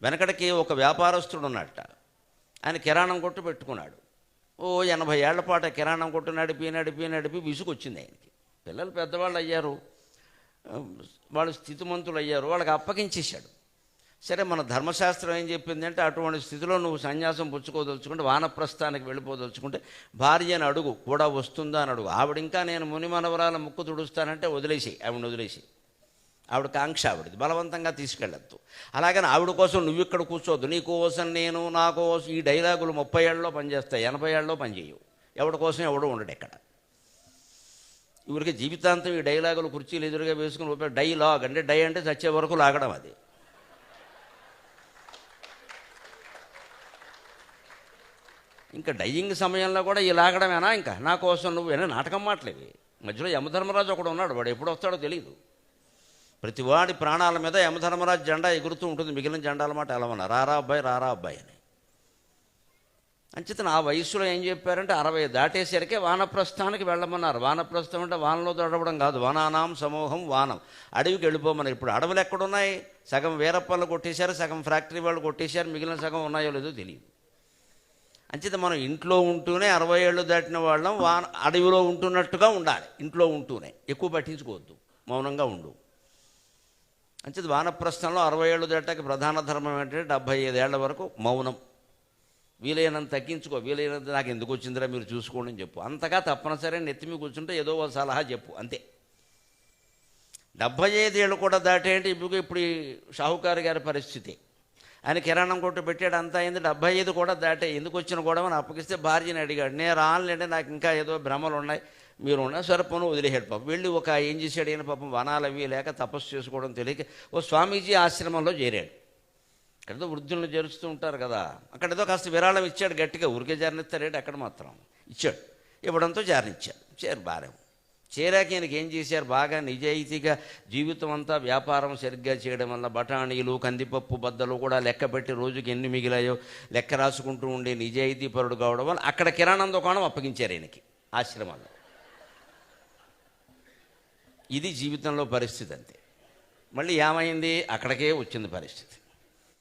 వెనకడికి ఒక వ్యాపారస్తుడు ఉన్నట్ట ఆయన కిరాణం కొట్టు పెట్టుకున్నాడు. ఓ ఎనభై ఏళ్ళ పాటు కిరాణం కొట్టు నడిపి నడిపి నడిపి విసుగొచ్చింది ఆయనకి. పిల్లలు పెద్దవాళ్ళు అయ్యారు. వాళ్ళు స్థితిమంతులు అయ్యారు. వాళ్ళకి అప్పగించేశాడు. సరే మన ధర్మశాస్త్రం ఏం చెప్పింది అంటే అటువంటి స్థితిలో నువ్వు సన్యాసం పుచ్చుకోదలుచుకుంటే వానప్రస్థానికి వెళ్ళిపోదలుచుకుంటే భార్యను అడుగు. కూడా వస్తుందా? అని అడుగు. ఆవిడ ఇంకా నేను ముని మనవరాల ముక్కు తుడుస్తానంటే వదిలేసి ఆవిడ వదిలేసి ఆవిడ కాంక్ష ఆవిడది. బలవంతంగా తీసుకెళ్ళద్దు. అలాగని ఆవిడ కోసం నువ్వు ఇక్కడ కూర్చోద్దు. నీ కోసం నేను నా కోసం ఈ డైలాగులు ముప్పై ఏళ్ళలో పనిచేస్తాయి. ఎనభై ఏళ్ళలో పనిచేయవు. ఎవడి కోసం ఎవడు ఉండడు ఇక్కడ ఇవరికి జీవితాంతం ఈ డైలాగులు కుర్చీలు ఎదురుగా వేసుకుని ఉపయోగ డైలాగ్ అంటే డై అంటే చచ్చే వరకు లాగడం అది. ఇంకా డయ్యింగ్ సమయంలో కూడా ఈ లాగడమేనా ఇంకా? నా కోసం నువ్వు ఏనా నాటకం మాటలేవి మధ్యలో యమధర్మరాజు ఒకడు ఉన్నాడు. వాడు ఎప్పుడు వస్తాడో తెలియదు ప్రతివాడి ప్రాణాల మీద యమధర్మరాజు జెండా ఎగురుతూ ఉంటుంది. మిగిలిన జెండాల మాట ఎలా రారా అబ్బాయి రారా అబ్బాయి అని. అంచేతను ఆ వయస్సులో ఏం చెప్పారంటే అరవై దాటేసరికే వానప్రస్థానికి వెళ్ళమన్నారు. వానప్రస్థం అంటే వానలో దొడవడం కాదు. వానానాం సమూహం వానం. అడవికి వెళ్ళిపోమన్నారు. ఇప్పుడు అడవులు ఎక్కడున్నాయి? సగం వీరప్పలు కొట్టేశారు సగం ఫ్యాక్టరీ వాళ్ళు కొట్టేశారు మిగిలిన సగం ఉన్నాయో లేదో తెలియదు. అంచేత మనం ఇంట్లో ఉంటూనే అరవై ఏళ్ళు దాటిన వాళ్ళం వాన అడవిలో ఉంటున్నట్టుగా ఉండాలి. ఇంట్లో ఉంటూనే. ఎక్కువ పట్టించుకోవద్దు. మౌనంగా ఉండు. అంచేత వానప్రస్థంలో అరవై ఏళ్ళు దాటాక ప్రధాన ధర్మం ఏంటంటే డెబ్భై ఐదేళ్ళ వరకు మౌనం. వీలైనంత తగ్గించుకో వీలైనంత నాకు ఎందుకు వచ్చిందిరా మీరు చూసుకోండి అని చెప్పు. అంతగా తప్పనిసరి నెత్తిమి కూర్చుంటే ఏదో ఒక సలహా చెప్పు అంతే. డెబ్భై ఐదేళ్ళు కూడా దాటేంటి ఇప్పుడు ఇప్పుడు ఈ షాహుకారు గారి పరిస్థితి. ఆయన కిరాణం కొట్టు పెట్టాడు అంతా అయింది డెబ్బై ఐదు కూడా దాటే ఎందుకు వచ్చిన గొడవని అప్పగిస్తే భార్యని అడిగాడు. నేను రానులేండి నాకు ఇంకా ఏదో భ్రమలు ఉన్నాయి. మీరు ఉన్న సర్పను వదిలేశాడు పాపం. వెళ్ళి ఒక ఏం చేశాడు? ఈయన పాపం వనాలు అవి లేక తపస్సు చేసుకోవడం తెలియక ఓ స్వామీజీ ఆశ్రమంలో చేరాడు. అక్కడేదో వృద్ధులను చేరుస్తూ ఉంటారు కదా. అక్కడేదో కాస్త విరాళం ఇచ్చాడు గట్టిగా ఊరికే జారనిస్తారేంటి అక్కడ మాత్రం ఇచ్చాడు. ఇవ్వడంతో జారనిచ్చాడు. చేరు బాగా చేరాక ఈయనకి ఏం చేశారు? బాగా నిజాయితీగా జీవితం అంతా వ్యాపారం సరిగ్గా చేయడం వల్ల బఠానీలు కందిపప్పు బద్దలు కూడా లెక్క పెట్టి రోజుకి ఎన్ని మిగిలాయో లెక్క రాసుకుంటూ ఉండే నిజాయితీ పరుడు కావడం వల్ల అక్కడ కిరాణం దుకాణం అప్పగించారు ఈయనకి ఆశ్రమంలో ఇది జీవితంలో పరిస్థితి అంతే. మళ్ళీ ఏమైంది? అక్కడికే వచ్చింది పరిస్థితి.